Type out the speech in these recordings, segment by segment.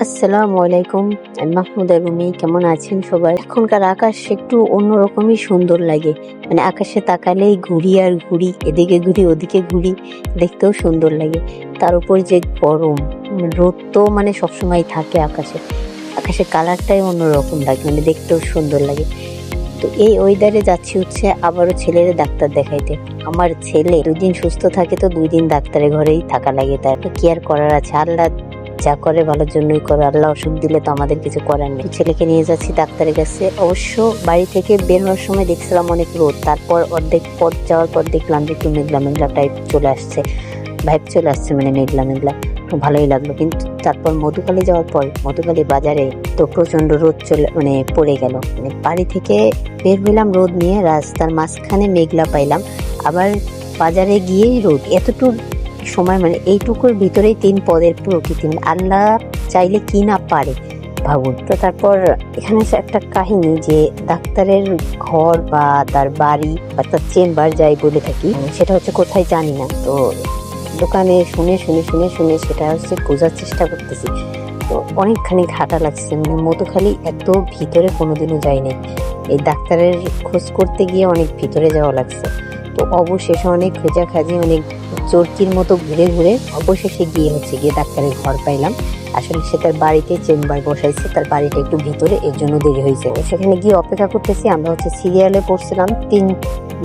আসসালামু আলাইকুম মাহমুদা রুমি কেমন আছেন সবাই? এখনকার আকাশ একটু অন্যরকমই সুন্দর লাগে। মানে আকাশে তাকালেই ঘুরি আর ঘুরি, এদিকে ঘুরি, ওদিকে ঘুরি, দেখতেও সুন্দর লাগে। তার উপর যে গরম রোদ তো মানে সবসময় থাকে আকাশে। আকাশের কালারটাই অন্যরকম লাগে মানে দেখতেও সুন্দর লাগে। তো এই ওয়েদারে যাচ্ছি হচ্ছে আবারও ছেলের ডাক্তার দেখাইতে। আমার ছেলে দুদিন সুস্থ থাকে তো দুই দিন ডাক্তারের ঘরেই থাকা লাগে তার। কি আর করার আছে? আল্লাহ যা করে ভালোর জন্যই করে। আল্লাহ অসুখ দিলে তো আমাদের কিছু করার নেই। ছেলেকে নিয়ে যাচ্ছি, ডাক্তারের কাছে। অবশ্য বাড়ি থেকে বের হওয়ার সময় দেখছিলাম অনেক রোদ। তারপর অর্ধেক পথ যাওয়ার পর দেখলাম যে একটু মেঘলা মেঘলা টাইপ চলে আসছে। ভাইব চলে আসছে মানে মেঘলা মেঘলা। তো ভালোই লাগল। কিন্তু তারপর মধুকালী যাওয়ার পর মধুকালী বাজারে তো প্রচণ্ড রোদ চলে মানে পড়ে গেল। মানে বাড়ি থেকে বের হইলাম রোদ নিয়ে, রাস্তার মাঝখানে মেঘলা পাইলাম। আবার বাজারে গিয়েই রোদ। এতটুকু সময় মানে এইটুকুর ভিতরেই তিন পদের প্রকৃতি। মানে আল্লাহ চাইলে কি না পারে ভাবুন। তো তারপর এখানে একটা কাহিনী যে ডাক্তারের ঘর বা তার বাড়ি বা তার চেম্বার যাই বলে থাকি, সেটা হচ্ছে কোথায় জানি না। তো দোকানে শুনে শুনে শুনে শুনে সেটা হচ্ছে খোঁজার চেষ্টা করতেছি। তো অনেকখানি ঘাটা লাগছে মানে মধুখালি এত ভিতরে কোনোদিনও যায়নি এই ডাক্তারের খোঁজ করতে গিয়ে অনেক ভিতরে যাওয়া লাগছে। তো অবশেষে অনেক খোঁজাখাজি, অনেক চরকির মতো ঘুরে ঘুরে অবশেষে গিয়ে হচ্ছে গিয়ে ডাক্তারের ঘর পাইলাম। আসলে সে তার বাড়িতে চেম্বার বসাইছে, তার বাড়িটা একটু ভিতরে, এর জন্য দেরি হয়েছে। সেখানে গিয়ে অপেক্ষা করতেছি, আমরা হচ্ছে সিরিয়ালে পড়ছিলাম, তিন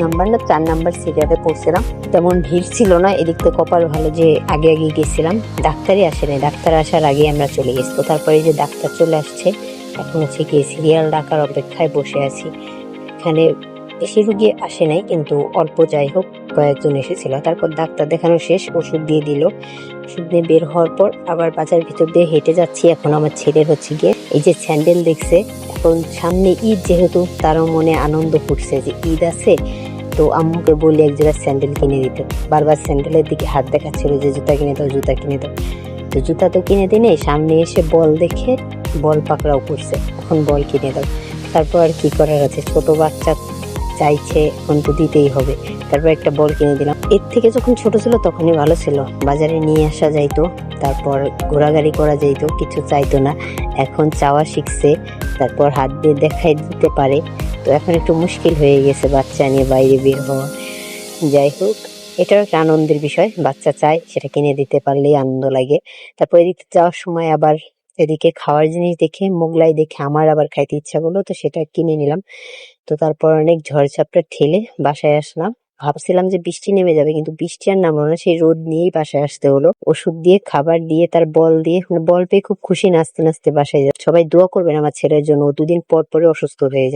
নাম্বার না, চার নাম্বার সিরিয়ালে পড়ছিলাম। তেমন ভিড় ছিল না, এদিক থেকে কপাল ভালো যে আগে আগে গেছিলাম। ডাক্তারই আসেনি ডাক্তার আসার আগে আমরা চলে গেছি। তো তারপরে যে ডাক্তার চলে আসছে, এখন হচ্ছে গিয়ে সিরিয়াল ডাকার অপেক্ষায় বসে আছি। এখানে বেশি রুগী আসে নাই, কিন্তু অল্প যাই হোক কয়েকজন এসেছিল। তারপর ডাক্তার দেখানো শেষ, ওষুধ দিয়ে দিল। ওষুধ নিয়ে বের হওয়ার পর আবার বাজার ভিতর দিয়ে হেঁটে যাচ্ছি এখন আমার ছেলের হচ্ছে গিয়ে। এই যে স্যান্ডেল দেখছে, এখন সামনে ঈদ যেহেতু, তারও মনে আনন্দ ফুটছে যে ঈদ আছে। তো আম্মুকে বলি এক জোড়া স্যান্ডেল কিনে দিতে। বারবার স্যান্ডেলের দিকে হাত দেখাচ্ছিল যে জুতা কিনে দাও, জুতা কিনে দাও। তো জুতা তো কিনে দিনে সামনে এসে বল দেখে বল পাকড়াও করছে। এখন বল কিনে দাও। তারপর আর কি করার আছে? ছোট বাচ্চা চাইছে, এখন তো দিতেই হবে। তারপর একটা বল কিনে দিলাম। এর থেকে যখন ছোট ছিল তখনই ভালো ছিল। বাজারে নিয়ে আসা যাইতো, তারপর ঘোরাগাড়ি করা যাইতো, কিছু চাইতো না। এখন চাওয়া শিখছে, তারপর হাত দিয়ে দেখাই দিতে পারে। তো এখন একটু মুশকিল হয়ে গেছে বাচ্চা নিয়ে বাইরে বের হওয়া। যাই হোক, এটাও একটা আনন্দের বিষয়। বাচ্চা চায়, সেটা কিনে দিতে পারলেই আনন্দ লাগে। তারপর এদিকে যাওয়ার সময় আবার এদিকে খাওয়ার জিনিস দেখে, মোগলাই দেখে আমার আবার খাইতে ইচ্ছা করল, তো সেটা কিনে নিলাম। তো তারপর অনেক ঝড়ঝাপটা ঠেলে বাসায় আসলাম। ভাবছিলাম যে বৃষ্টি নেমে যাবে, কিন্তু বৃষ্টি আর নামলো না, সেই রোদ নিয়েই বাসায় আসতে হলো। ওষুধ দিয়ে, খাবার দিয়ে, তার বল দিয়ে, বল পেয়ে খুব খুশি নাচতে নাচতে বাসায় যাবে সবাই দোয়া করবেন আমার ছেলের জন্য দুদিন পর পরে অসুস্থ হয়ে যায়।